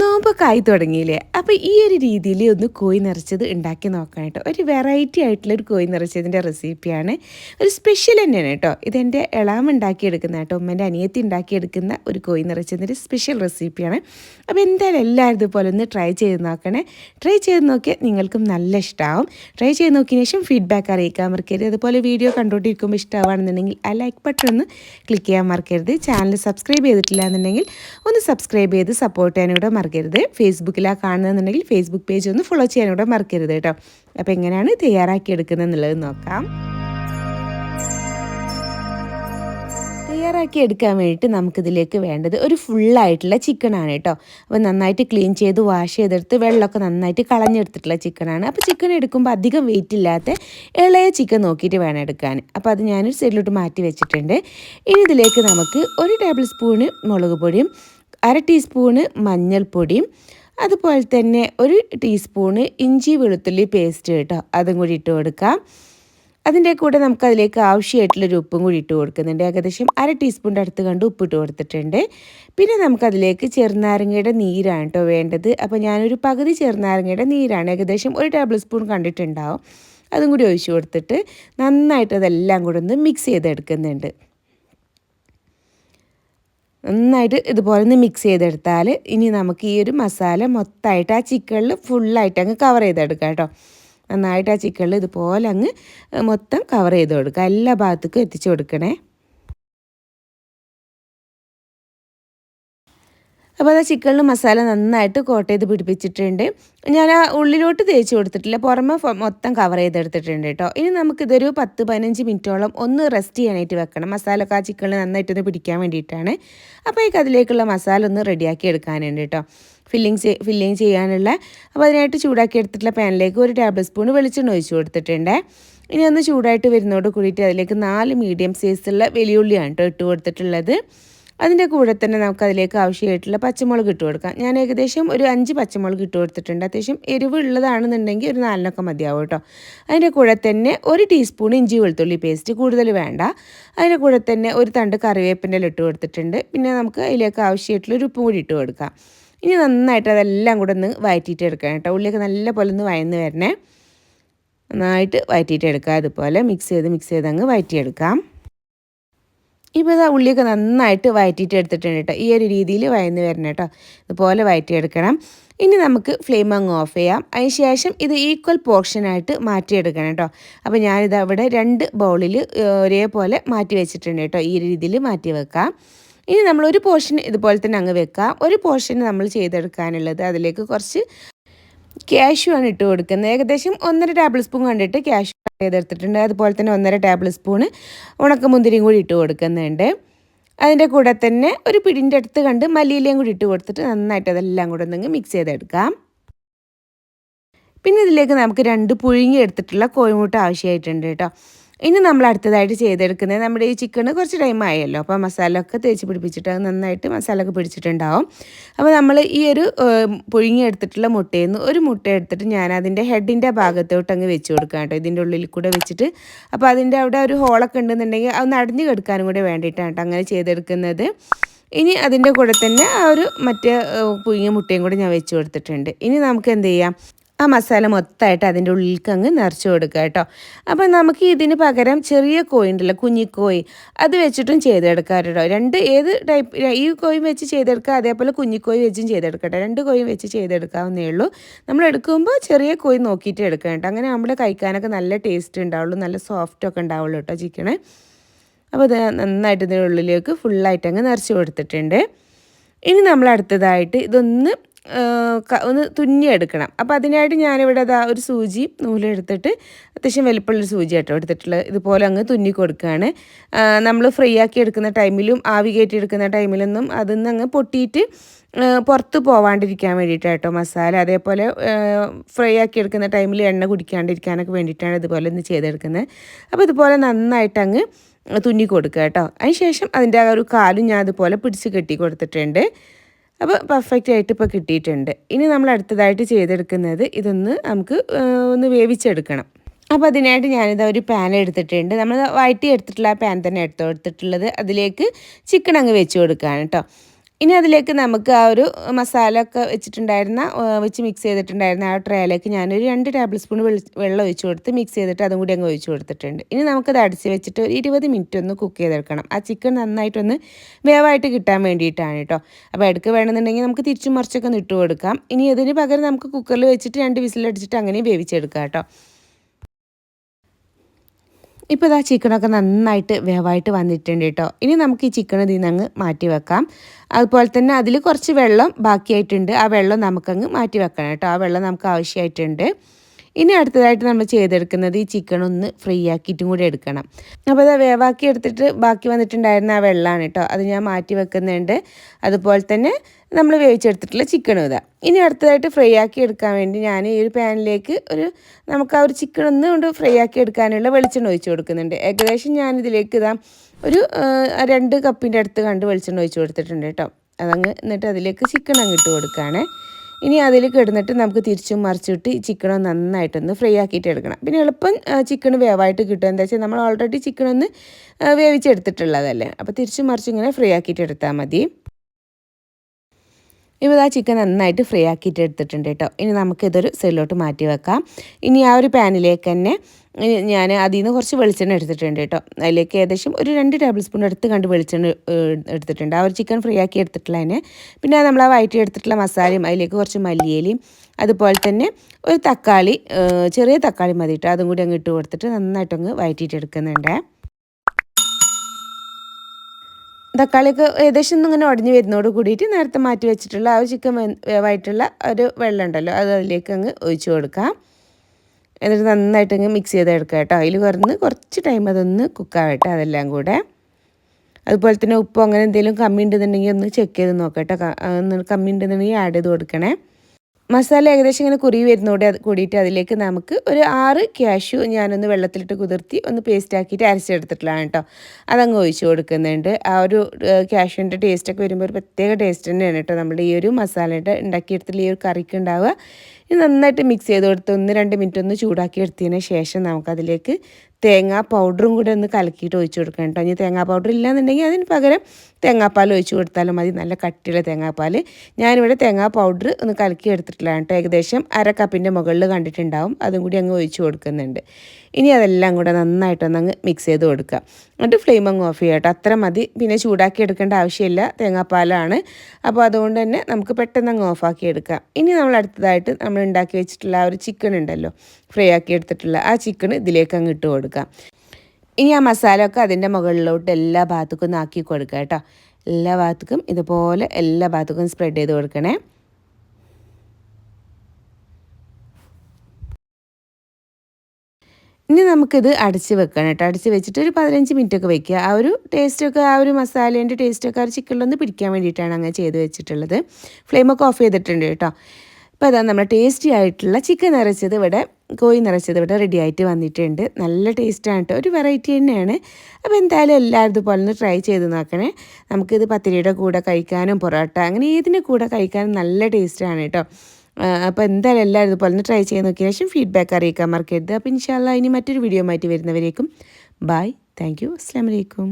നോമ്പൊക്കെ ആയി തുടങ്ങിയില്ലേ? അപ്പോൾ ഈ ഒരു രീതിയിൽ ഒന്ന് കോഴി നിറച്ചത് ഉണ്ടാക്കി നോക്കണം കേട്ടോ. ഒരു വെറൈറ്റി ആയിട്ടുള്ള ഒരു കോഴി നിറച്ചതിന്റെ റെസിപ്പിയാണ് ഒരു സ്പെഷ്യൽ തന്നെയാണ് കേട്ടോ. ഇതെന്റെ ഇളാമ ഉണ്ടാക്കിയെടുക്കുന്ന കേട്ടോ. ഉമ്മന്റെ അനിയത്തി ഉണ്ടാക്കിയെടുക്കുന്ന ഒരു കോഴി നിറച്ചതിന്റെ സ്പെഷ്യൽ റെസിപ്പിയാണ് അപ്പോൾ എന്തായാലും എല്ലാവരും ഇതുപോലെ ഒന്ന് ട്രൈ ചെയ്ത് നോക്കണേ. ട്രൈ ചെയ്ത് നോക്കിയാൽ നിങ്ങൾക്കും നല്ല ഇഷ്ടമാവും ട്രൈ ചെയ്ത് നോക്കിയതിന് ശേഷം ഫീഡ്ബാക്ക് അറിയിക്കാൻ മറക്കരുത്. അതുപോലെ വീഡിയോ കണ്ടുകൊണ്ടിരിക്കുമ്പോൾ ഇഷ്ടമാണെന്നുണ്ടെങ്കിൽ ആ ലൈക്ക് ബട്ടൺ ഒന്ന് ക്ലിക്ക് ചെയ്യാൻ മറക്കരുത്. ചാനൽ സബ്സ്ക്രൈബ് ചെയ്തിട്ടില്ല എന്നുണ്ടെങ്കിൽ ഒന്ന് സബ്സ്ക്രൈബ് ചെയ്ത് സപ്പോർട്ട് ചെയ്യാനും മറക്കരുത്. ഫേസ്ബുക്കിലാണ് കാണുന്നതെന്നുണ്ടെങ്കിൽ ഫേസ്ബുക്ക് പേജ് ഒന്ന് ഫോളോ ചെയ്യാനും കൂടെ മറക്കരുത് കേട്ടോ. അപ്പോൾ എങ്ങനെയാണ് തയ്യാറാക്കി എടുക്കുന്നത് എന്നുള്ളത് നോക്കാം. തയ്യാറാക്കി എടുക്കാൻ വേണ്ടിയിട്ട് നമുക്കിതിലേക്ക് വേണ്ടത് ഒരു ഫുള്ളായിട്ടുള്ള ചിക്കനാണ് കേട്ടോ. അപ്പോൾ നന്നായിട്ട് ക്ലീൻ ചെയ്ത് വാഷ് ചെയ്തെടുത്ത് വെള്ളമൊക്കെ നന്നായിട്ട് കളഞ്ഞെടുത്തിട്ടുള്ള ചിക്കനാണ് അപ്പോൾ ചിക്കൻ എടുക്കുമ്പോൾ അധികം വെയിറ്റ് ഇല്ലാത്ത ഇളയ ചിക്കൻ നോക്കിയിട്ട് വേണം എടുക്കാൻ. അപ്പോൾ അത് ഞാനൊരു സൈഡിലോട്ട് മാറ്റി വെച്ചിട്ടുണ്ട്. ഇനി ഇതിലേക്ക് നമുക്ക് ഒരു ടേബിൾ സ്പൂണ് മുളക് പൊടിയും അര ടീസ്പൂണ് മഞ്ഞൾപ്പൊടിയും അതുപോലെ തന്നെ ഒരു ടീസ്പൂണ് ഇഞ്ചി വെളുത്തുള്ളി പേസ്റ്റ് കേട്ടോ അതും കൂടി ഇട്ട് കൊടുക്കാം. അതിന്റെ കൂടെ നമുക്ക് നമുക്കതിലേക്ക് ആവശ്യമായിട്ടുള്ളൊരു ഉപ്പും കൂടി ഇട്ട് കൊടുക്കുന്നുണ്ട്. ഏകദേശം അര ടീസ്പൂണിന്റെ അടുത്ത് കണ്ട് ഉപ്പിട്ട് കൊടുത്തിട്ടുണ്ട്. പിന്നെ നമുക്കതിലേക്ക് ചെറുനാരങ്ങയുടെ നീരാണ് കേട്ടോ വേണ്ടത്. അപ്പോൾ ഞാനൊരു പകുതി ചെറുനാരങ്ങയുടെ നീരാണ് ഏകദേശം ഒരു ടേബിൾ സ്പൂൺ കണ്ടിട്ടുണ്ടാവും. അതും കൂടി ഒഴിച്ചു കൊടുത്തിട്ട് നന്നായിട്ട് അതെല്ലാം കൂടെ ഒന്ന് മിക്സ് ചെയ്തെടുക്കുന്നുണ്ട്. നന്നായിട്ട് ഇതുപോലെ ഒന്ന് മിക്സ് ചെയ്തെടുത്താൽ ഇനി നമുക്ക് ഈ ഒരു മസാല മൊത്തമായിട്ട് ആ ചിക്കനിൽ ഫുള്ളായിട്ട് അങ്ങ് കവർ ചെയ്തെടുക്കാം കേട്ടോ. നന്നായിട്ട് ആ ചിക്കനിൽ ഇതുപോലെ അങ്ങ് മൊത്തം കവർ ചെയ്ത് കൊടുക്കുക എല്ലാ ഭാഗത്തേക്കും എത്തിച്ചു കൊടുക്കണേ. അപ്പോൾ അത് ചിക്കനിൽ മസാല നന്നായിട്ട് കോട്ട് ചെയ്ത് പിടിപ്പിച്ചിട്ടുണ്ട്. ഞാൻ ആ ഉള്ളിലോട്ട് തേച്ച് കൊടുത്തിട്ടില്ല. പുറമെ മൊത്തം കവർ ചെയ്തെടുത്തിട്ടുണ്ട് കേട്ടോ ഇനി നമുക്കിതൊരു പത്ത് പതിനഞ്ച് മിനിറ്റോളം ഒന്ന് റെസ്റ്റ് ചെയ്യാനായിട്ട് വെക്കണം. മസാല ആ ചിക്കനിൽ നന്നായിട്ടൊന്ന് പിടിക്കാൻ വേണ്ടിയിട്ടാണ്. അപ്പോൾ ഈ അതിലേക്കുള്ള മസാല ഒന്ന് റെഡിയാക്കി എടുക്കാനുണ്ട് കേട്ടോ ഫില്ലിങ് ഫില്ലിങ് ചെയ്യാനുള്ള. അപ്പോൾ അതിനായിട്ട് ചൂടാക്കി എടുത്തിട്ടുള്ള പാനിലേക്ക് ഒരു ടേബിൾ സ്പൂൺ വെളിച്ചെണ്ണ ഒഴിച്ചു കൊടുത്തിട്ടുണ്ട്. ഇനി ഒന്ന് ചൂടായിട്ട് വരുന്നതോട് കൂടിയിട്ട് അതിലേക്ക് നാല് മീഡിയം സൈസുള്ള വെളിയുള്ളിയാണ് കേട്ടോ ഇട്ട് കൊടുത്തിട്ടുള്ളത്. അതിന്റെ കൂടെ തന്നെ നമുക്ക് അതിലേക്ക് ആവശ്യമായിട്ടുള്ള പച്ചമുളക് ഇട്ട് കൊടുക്കാം. ഞാൻ ഏകദേശം ഒരു അഞ്ച് പച്ചമുളക് ഇട്ട് കൊടുത്തിട്ടുണ്ട്. അത്യാവശ്യം എരിവ് ഉള്ളതാണെന്നുണ്ടെങ്കിൽ ഒരു നാലിനൊക്കെ മതിയാവും കേട്ടോ. അതിന്റെ കൂടെ തന്നെ ഒരു ടീസ്പൂൺ ഇഞ്ചി വെളുത്തുള്ളി പേസ്റ്റ് കൂടുതൽ വേണ്ട. അതിന്റെ കൂടെ തന്നെ ഒരു തണ്ട് കറിവേപ്പിന്റെ ഇട്ട് കൊടുത്തിട്ടുണ്ട്. പിന്നെ നമുക്ക് അതിലേക്ക് ആവശ്യമായിട്ടുള്ള ഒരു ഉപ്പും കൂടി ഇട്ട് കൊടുക്കാം. ഇനി നന്നായിട്ട് അതെല്ലാം കൂടെ ഒന്ന് വയറ്റിയിട്ട് എടുക്കണം കേട്ടോ. ഉള്ളിയൊക്കെ നല്ല പോലെ ഒന്ന് വയന്ന് വരണേ. നന്നായിട്ട് വയറ്റിയിട്ട് എടുക്കുക അതുപോലെ മിക്സ് ചെയ്ത് മിക്സ് ചെയ്ത് അങ്ങ് വയറ്റിയെടുക്കാം. ഇപ്പോൾ ഇതാ ഉള്ളിയൊക്കെ നന്നായിട്ട് വയറ്റിയിട്ട് എടുത്തിട്ടുണ്ട് കേട്ടോ ഈ ഒരു രീതിയിൽ വയന്ന് വരണം കേട്ടോ ഇതുപോലെ വയറ്റിയെടുക്കണം. ഇനി നമുക്ക് ഫ്ലെയിം അങ്ങ് ഓഫ് ചെയ്യാം. അതിന് ശേഷം ഇത് ഈക്വൽ പോർഷനായിട്ട് മാറ്റിയെടുക്കണം കേട്ടോ അപ്പോൾ ഞാനിത് അവിടെ രണ്ട് ബൗളിൽ ഒരേപോലെ മാറ്റി വെച്ചിട്ടുണ്ട് കേട്ടോ ഈ രീതിയിൽ മാറ്റി വെക്കാം. ഇനി നമ്മൾ ഒരു പോർഷൻ ഇതുപോലെ തന്നെ അങ്ങ് വെക്കാം. ഒരു പോർഷൻ നമ്മൾ ചെയ്തെടുക്കാനുള്ളത് അതിലേക്ക് കുറച്ച് ക്യാഷ്യൂ ആണ് ഇട്ട് കൊടുക്കുന്നത്. ഏകദേശം ഒന്നര ടേബിൾ സ്പൂൺ കണ്ടിട്ട് ക്യാഷ്യൂ ചെയ്തെടുത്തിട്ടുണ്ട്. അതുപോലെ തന്നെ ഒന്നര ടേബിൾ സ്പൂണ് ഉണക്കമുന്തിരിയും കൂടി ഇട്ട് കൊടുക്കുന്നുണ്ട്. അതിന്റെ കൂടെ തന്നെ ഒരു പിടിന്റെ അടുത്ത് കണ്ട് മല്ലിയിലയും കൂടി ഇട്ട് കൊടുത്തിട്ട് നന്നായിട്ട് അതെല്ലാം കൂടെ ഒന്നെങ്കിൽ മിക്സ് ചെയ്തെടുക്കാം. പിന്നെ ഇതിലേക്ക് നമുക്ക് രണ്ട് പുഴുങ്ങി എടുത്തിട്ടുള്ള കോഴിമുട്ട ആവശ്യമായിട്ടുണ്ട് കേട്ടോ. ഇനി നമ്മൾ അടുത്തതായിട്ട് ചെയ്തെടുക്കുന്നത് നമ്മുടെ ഈ ചിക്കന് കുറച്ച് ടൈം ആയല്ലോ. അപ്പോൾ മസാല ഒക്കെ തേച്ച് പിടിപ്പിച്ചിട്ട് അത് നന്നായിട്ട് മസാല ഒക്കെ പിടിച്ചിട്ടുണ്ടാവും. അപ്പോൾ നമ്മൾ ഈ ഒരു പുഴുങ്ങി എടുത്തിട്ടുള്ള മുട്ടയിൽ നിന്ന് ഒരു മുട്ട എടുത്തിട്ട് ഞാൻ അതിന്റെ ഹെഡിന്റെ ഭാഗത്തോട്ട് അങ്ങ് വെച്ച് കൊടുക്കാം കേട്ടോ. ഇതിന്റെ ഉള്ളിൽ കൂടെ വെച്ചിട്ട്. അപ്പോൾ അതിന്റെ അവിടെ ഒരു ഹോളൊക്കെ ഉണ്ടെന്നുണ്ടെങ്കിൽ അത് നടഞ്ഞു കിടക്കാനും കൂടെ വേണ്ടിയിട്ടാണ് കേട്ടോ അങ്ങനെ ചെയ്തെടുക്കുന്നത്. ഇനി അതിന്റെ കൂടെ തന്നെ ആ ഒരു മറ്റേ പുഴുങ്ങിയ മുട്ടയും കൂടെ ഞാൻ വെച്ച് കൊടുത്തിട്ടുണ്ട്. ഇനി നമുക്ക് എന്ത് ചെയ്യാം? ആ മസാല മൊത്തമായിട്ട് അതിന്റെ ഉള്ളിലേക്ക് അങ്ങ് നിറച്ച് കൊടുക്കുക കേട്ടോ. അപ്പോൾ നമുക്ക് ഇതിന് പകരം ചെറിയ കോഴി ഉണ്ടല്ലോ കുഞ്ഞിക്കോയി അത് വെച്ചിട്ടും ചെയ്തെടുക്കാം കേട്ടോ. രണ്ട് ഏത് ടൈപ്പ് ഈ കോയും വെച്ച് ചെയ്തെടുക്കുക അതേപോലെ കുഞ്ഞിക്കോയി വെച്ചും ചെയ്തെടുക്കട്ടെ രണ്ട് കോയും വെച്ച് ചെയ്തെടുക്കാവുന്നേ ഉള്ളൂ. നമ്മൾ എടുക്കുമ്പോൾ ചെറിയ കോയി നോക്കിയിട്ട് എടുക്കാം കേട്ടോ. അങ്ങനെ നമ്മൾ കഴിക്കാനൊക്കെ നല്ല ടേസ്റ്റ് ഉണ്ടാവുള്ളൂ നല്ല സോഫ്റ്റൊക്കെ ഉണ്ടാവുള്ളൂ കേട്ടോ ചിക്കന്. അപ്പോൾ ഇത് നന്നായിട്ട് ഇതിന്റെ ഉള്ളിലേക്ക് ഫുള്ളായിട്ട് അങ്ങ് നിറച്ച് കൊടുത്തിട്ടുണ്ട്. ഇനി നമ്മൾ അടുത്തതായിട്ട് ഇതൊന്ന് ഒന്ന് തുന്നിയെടുക്കണം അപ്പോൾ അതിനായിട്ട് ഞാനിവിടെ അതാ ഒരു സൂചി നൂലെടുത്തിട്ട് അത്യാവശ്യം വലിപ്പമുള്ളൊരു സൂചി കേട്ടോ എടുത്തിട്ടുള്ളത്. ഇതുപോലെ അങ്ങ് തുന്നി കൊടുക്കുകയാണ്. നമ്മൾ ഫ്രൈ ആക്കി എടുക്കുന്ന ടൈമിലും ആവി കയറ്റി എടുക്കുന്ന ടൈമിലൊന്നും അതിൽ നിന്ന് അങ്ങ് പൊട്ടിയിട്ട് പുറത്ത് പോവാണ്ടിരിക്കാൻ വേണ്ടിയിട്ടാട്ടോ മസാല. അതേപോലെ ഫ്രൈ ആക്കി എടുക്കുന്ന ടൈമിൽ എണ്ണ കുടിക്കാണ്ടിരിക്കാനൊക്കെ വേണ്ടിയിട്ടാണ് ഇതുപോലെ ഒന്ന് ചെയ്തെടുക്കുന്നത്. അപ്പോൾ ഇതുപോലെ നന്നായിട്ട് അങ്ങ് തുന്നി കൊടുക്കുക കേട്ടോ. അതിന് ശേഷം അതിന്റെ ആ ഒരു കാലും ഞാൻ അതുപോലെ പിടിച്ച് കെട്ടി കൊടുത്തിട്ടുണ്ട്. അപ്പോൾ പെർഫെക്റ്റ് ആയിട്ട് ഇപ്പോൾ കിട്ടിയിട്ടുണ്ട്. ഇനി നമ്മൾ അടുത്തതായിട്ട് ചെയ്തെടുക്കുന്നത് ഇതൊന്ന് നമുക്ക് ഒന്ന് വേവിച്ചെടുക്കണം. അപ്പോൾ അതിനായിട്ട് ഞാനിത് ഒരു പാൻ എടുത്തിട്ടുണ്ട്. നമ്മൾ വയറ്റി എടുത്തിട്ടുള്ള ആ പാൻ തന്നെ എടുത്തു കൊടുത്തിട്ടുള്ളത് അതിലേക്ക് ചിക്കൻ അങ്ങ് വെച്ച് കൊടുക്കുകയാണ് കേട്ടോ ഇനി അതിലേക്ക് നമുക്ക് ആ ഒരു മസാല ഒക്കെ വെച്ചിട്ടുണ്ടായിരുന്ന വെച്ച് മിക്സ് ചെയ്തിട്ടുണ്ടായിരുന്ന ആ ട്രേയിലേക്ക് ഞാനൊരു രണ്ട് ടേബിൾ സ്പൂൺ വെള്ളം ഒഴിച്ച് കൊടുത്ത് മിക്സ് ചെയ്തിട്ട് അതും കൂടി അങ്ങ് ഒഴിച്ച് കൊടുത്തിട്ടുണ്ട്. ഇനി നമുക്കത് അടിച്ച് വെച്ചിട്ട് ഒരു ഇരുപത് മിനിറ്റ് ഒന്ന് കുക്ക് ചെയ്തെടുക്കണം. ആ ചിക്കൻ നന്നായിട്ടൊന്ന് വേവായിട്ട് കിട്ടാൻ വേണ്ടിയിട്ടാണ് കേട്ടോ അപ്പോൾ എടുക്ക വേണമെന്നുണ്ടെങ്കിൽ നമുക്ക് തിരിച്ചും മറിച്ചൊക്കെ ഒന്ന് ഇട്ട് കൊടുക്കാം. ഇനി ഇതിന് പകരം നമുക്ക് കുക്കറിൽ വെച്ചിട്ട് രണ്ട് വിസിലടിച്ചിട്ട് അങ്ങനെ വേവിച്ചെടുക്കാം കേട്ടോ ഇപ്പോൾ ഇതാ ചിക്കനൊക്കെ നന്നായിട്ട് വേവായിട്ട് വന്നിട്ടുണ്ട് കേട്ടോ. ഇനി നമുക്ക് ഈ ചിക്കൻ ഇതിൽ നിന്ന് അങ്ങ് മാറ്റി വെക്കാം. അതുപോലെ തന്നെ അതിൽ കുറച്ച് വെള്ളം ബാക്കിയായിട്ടുണ്ട്. ആ വെള്ളം നമുക്കങ്ങ് മാറ്റി വെക്കണം കേട്ടോ. ആ വെള്ളം നമുക്ക് ആവശ്യമായിട്ടുണ്ട്. ഇനി അടുത്തതായിട്ട് നമ്മൾ ചെയ്തെടുക്കുന്നത് ഈ ചിക്കൻ ഒന്ന് ഫ്രീ ആക്കിയിട്ടും കൂടി എടുക്കണം. അപ്പോൾ അത് വേവാക്കി എടുത്തിട്ട് ബാക്കി വന്നിട്ടുണ്ടായിരുന്ന ആ വെള്ളമാണ് കേട്ടോ. അത് ഞാൻ മാറ്റി വെക്കുന്നുണ്ട്. അതുപോലെ തന്നെ നമ്മൾ വേവിച്ചെടുത്തിട്ടുള്ള ചിക്കൻ ഇതാ. ഇനി അടുത്തതായിട്ട് ഫ്രൈ ആക്കി എടുക്കാൻ വേണ്ടി ഞാൻ ഈ ഒരു പാനിലേക്ക് ഒരു നമുക്ക് ആ ഒരു ചിക്കൻ ഒന്ന് കൊണ്ട് ഫ്രൈ ആക്കി എടുക്കാനുള്ള വെളിച്ചെണ്ണ ഒഴിച്ച് കൊടുക്കുന്നുണ്ട്. ഏകദേശം ഞാനിതിലേക്ക് ഇതാ ഒരു രണ്ട് കപ്പിന്റെ അടുത്ത് കണ്ട് വെളിച്ചെണ്ണ ഒഴിച്ച് കൊടുത്തിട്ടുണ്ട് കേട്ടോ. അതങ്ങ് എന്നിട്ട് അതിലേക്ക് ചിക്കൻ അങ്ങ് ഇട്ട് കൊടുക്കുകയാണേ. ഇനി അതിൽ കിടന്നിട്ട് നമുക്ക് തിരിച്ചും മറിച്ചിട്ട് ഈ ചിക്കൻ നന്നായിട്ടൊന്ന് ഫ്രൈ ആക്കിയിട്ട് എടുക്കണം. പിന്നെ എളുപ്പം ചിക്കൻ വേവായിട്ട് കിട്ടും എന്താ വെച്ചാൽ നമ്മൾ ഓൾറെഡി ചിക്കൻ ഒന്ന് വേവിച്ചെടുത്തിട്ടുള്ളതല്ലേ? അപ്പോൾ തിരിച്ചും മറിച്ചും ഇങ്ങനെ ഫ്രൈ ആക്കിയിട്ട് എടുത്താൽ മതി. ഇപ്പോൾ ആ ചിക്കൻ നന്നായിട്ട് ഫ്രൈ ആക്കിയിട്ട് എടുത്തിട്ടുണ്ട് കേട്ടോ. ഇനി നമുക്കിതൊരു സെല്ലോട്ട് മാറ്റി വെക്കാം. ഇനി ആ ഒരു പാനിലേക്ക് തന്നെ ഞാൻ അതിൽ നിന്ന് കുറച്ച് വെളിച്ചെണ്ണ എടുത്തിട്ടുണ്ട് കേട്ടോ. അതിലേക്ക് ഏകദേശം ഒരു രണ്ട് ടേബിൾ സ്പൂൺ എടുത്ത് കണ്ട് വെളിച്ചെണ്ണ എടുത്തിട്ടുണ്ട്. ആ ഒരു ചിക്കൻ ഫ്രൈ ആക്കി എടുത്തിട്ടുള്ള അതിന്. പിന്നെ നമ്മൾ ആ വയറ്റി എടുത്തിട്ടുള്ള മസാലയും അതിലേക്ക് കുറച്ച് മല്ലിയിലയും അതുപോലെ തന്നെ ഒരു തക്കാളി ചെറിയ തക്കാളി മതി കേട്ടോ. അതും കൂടി അങ്ങ് ഇട്ട് കൊടുത്തിട്ട് നന്നായിട്ടങ്ങ് വയറ്റിയിട്ട് എടുക്കുന്നുണ്ട്. തക്കാളിയൊക്കെ ഏകദേശം ഇങ്ങനെ ഉടഞ്ഞു വരുന്നതോട് കൂടിയിട്ട് നേരത്തെ മാറ്റി വെച്ചിട്ടുള്ള ആ ഒരു ചിക്കൻ വേവായിട്ടുള്ള ഒരു വെള്ളം ഉണ്ടല്ലോ അത് അതിലേക്ക് അങ്ങ് ഒഴിച്ചു കൊടുക്കാം. എന്നിട്ട് നന്നായിട്ട് മിക്സ് ചെയ്തെടുക്കുക കേട്ടോ. അതിൽ കുറഞ്ഞ് കുറച്ച് ടൈം അതൊന്ന് കുക്കാവട്ടെ അതെല്ലാം കൂടെ. അതുപോലെ തന്നെ ഉപ്പ് അങ്ങനെ എന്തെങ്കിലും കമ്മി ഉണ്ടെന്നുണ്ടെങ്കിൽ ഒന്ന് ചെക്ക് ചെയ്ത് നോക്കട്ടെ കമ്മി ഉണ്ടെന്നുണ്ടെങ്കിൽ ആഡ് ചെയ്ത് കൊടുക്കണേ. മസാല ഏകദേശം ഇങ്ങനെ കുറി വരുന്നതോടെ കൂടിയിട്ട് അതിലേക്ക് നമുക്ക് ഒരു ആറ് ക്യാഷു ഞാനൊന്ന് വെള്ളത്തിലിട്ട് കുതിർത്തി ഒന്ന് പേസ്റ്റ് ആക്കിയിട്ട് അരച്ചെടുത്തിട്ടുള്ളതാണ് കേട്ടോ. അതങ്ങ് ഒഴിച്ചു കൊടുക്കുന്നുണ്ട്. ആ ഒരു ക്യാഷ്യൂവിന്റെ ടേസ്റ്റൊക്കെ വരുമ്പോൾ ഒരു പ്രത്യേക ടേസ്റ്റ് തന്നെയാണ് കേട്ടോ. നമ്മുടെ ഈ ഒരു മസാലയുടെ ഉണ്ടാക്കിയെടുത്തിട്ടുള്ള ഈ ഒരു കറിക്ക് ഉണ്ടാവുക. ഇത് നന്നായിട്ട് മിക്സ് ചെയ്ത് കൊടുത്ത് ഒന്ന് രണ്ട് മിനിറ്റ് ഒന്ന് ചൂടാക്കി എടുത്തതിന് ശേഷം നമുക്കതിലേക്ക് തേങ്ങാ പൗഡറും കൂടെ ഒന്ന് കലക്കിയിട്ട് ഒഴിച്ചു കൊടുക്കണം കേട്ടോ. ഇനി തേങ്ങാ പൗഡർ ഇല്ലാന്നുണ്ടെങ്കിൽ അതിന് പകരം തേങ്ങാപ്പാൽ ഒഴിച്ചു കൊടുത്താലും മതി. നല്ല കട്ടിയുള്ള തേങ്ങാപ്പാൽ. ഞാനിവിടെ തേങ്ങാ പൗഡർ ഒന്ന് കലക്കി എടുത്തിട്ടില്ല കേട്ടോ. ഏകദേശം അര കപ്പിന്റെ മുകളിൽ കണ്ടിട്ടുണ്ടാവും. അതും കൂടി അങ്ങ് ഒഴിച്ചു കൊടുക്കുന്നുണ്ട്. ഇനി അതെല്ലാം കൂടെ നന്നായിട്ടൊന്ന് അങ്ങ് മിക്സ് ചെയ്ത് കൊടുക്കുക. എന്നിട്ട് ഫ്ലെയിം അങ്ങ് ഓഫ് ചെയ്യാട്ടോ. അത്ര മതി. പിന്നെ ചൂടാക്കി എടുക്കേണ്ട ആവശ്യമില്ല. തേങ്ങാപ്പാലാണ്. അപ്പോൾ അതുകൊണ്ട് തന്നെ നമുക്ക് പെട്ടെന്ന് അങ്ങ് ഓഫാക്കി എടുക്കാം. ഇനി നമ്മൾ അടുത്തതായിട്ട് നമ്മൾ ഉണ്ടാക്കി വെച്ചിട്ടുള്ള ആ ഒരു ചിക്കൻ ഉണ്ടല്ലോ. ഫ്രൈ ആക്കി എടുത്തിട്ടുള്ള ആ ചിക്കൻ ഇതിലേക്ക് അങ്ങ് ഇട്ട് കൊടുക്കാം. ഇനി ആ മസാല ഒക്കെ അതിന്റെ മുകളിലോട്ട് എല്ലാ ഭാഗത്തേക്കും ഒന്ന് ആക്കി കൊടുക്കുക കേട്ടോ. എല്ലാ ഭാഗത്തേക്കും ഇതുപോലെ എല്ലാ ഭാഗത്തേക്കും സ്പ്രെഡ് ചെയ്ത് കൊടുക്കണേ. ഇനി നമുക്കിത് അടച്ച് വെക്കണം കേട്ടോ. അടച്ച് വെച്ചിട്ട് ഒരു പതിനഞ്ച് മിനിറ്റ് ഒക്കെ വെക്കുക. ആ ഒരു ടേസ്റ്റൊക്കെ ആ ഒരു മസാലേന്റെ ടേസ്റ്റൊക്കെ ആ ചിക്കനിലൊന്ന് പിടിക്കാൻ വേണ്ടിയിട്ടാണ് അങ്ങനെ ചെയ്ത് വെച്ചിട്ടുള്ളത്. ഫ്ലെയിമൊക്കെ ഓഫ് ചെയ്തിട്ടുണ്ട് കേട്ടോ. അപ്പോൾ അതാണ് നമ്മൾ ടേസ്റ്റി ആയിട്ടുള്ള ചിക്കൻ നിറച്ചത് ഇവിടെ കോഴി നിറച്ചത് ഇവിടെ റെഡി ആയിട്ട് വന്നിട്ടുണ്ട്. നല്ല ടേസ്റ്റാണ് കേട്ടോ. ഒരു വെറൈറ്റി തന്നെയാണ്. അപ്പോൾ എന്തായാലും എല്ലാവരും ഇതുപോലെ ഒന്ന് ട്രൈ ചെയ്ത് നോക്കണേ. നമുക്കിത് പത്തിരിയുടെ കൂടെ കഴിക്കാനും പൊറോട്ട അങ്ങനെ ഏതിന്റെ കൂടെ കഴിക്കാനും നല്ല ടേസ്റ്റാണ് കേട്ടോ. അപ്പോൾ എന്തായാലും എല്ലാവരും ഇതുപോലെ ഒന്ന് ട്രൈ ചെയ്യാൻ നോക്കിയ ശേഷം ഫീഡ്ബാക്ക് അറിയിക്കാൻ മറക്കരുത്. അപ്പോൾ ഇൻഷാല്ല ഇനി മറ്റൊരു വീഡിയോ മാറ്റി വരുന്നവരേക്കും. ബായ് താങ്ക് യു അസ്സാം വലൈക്കും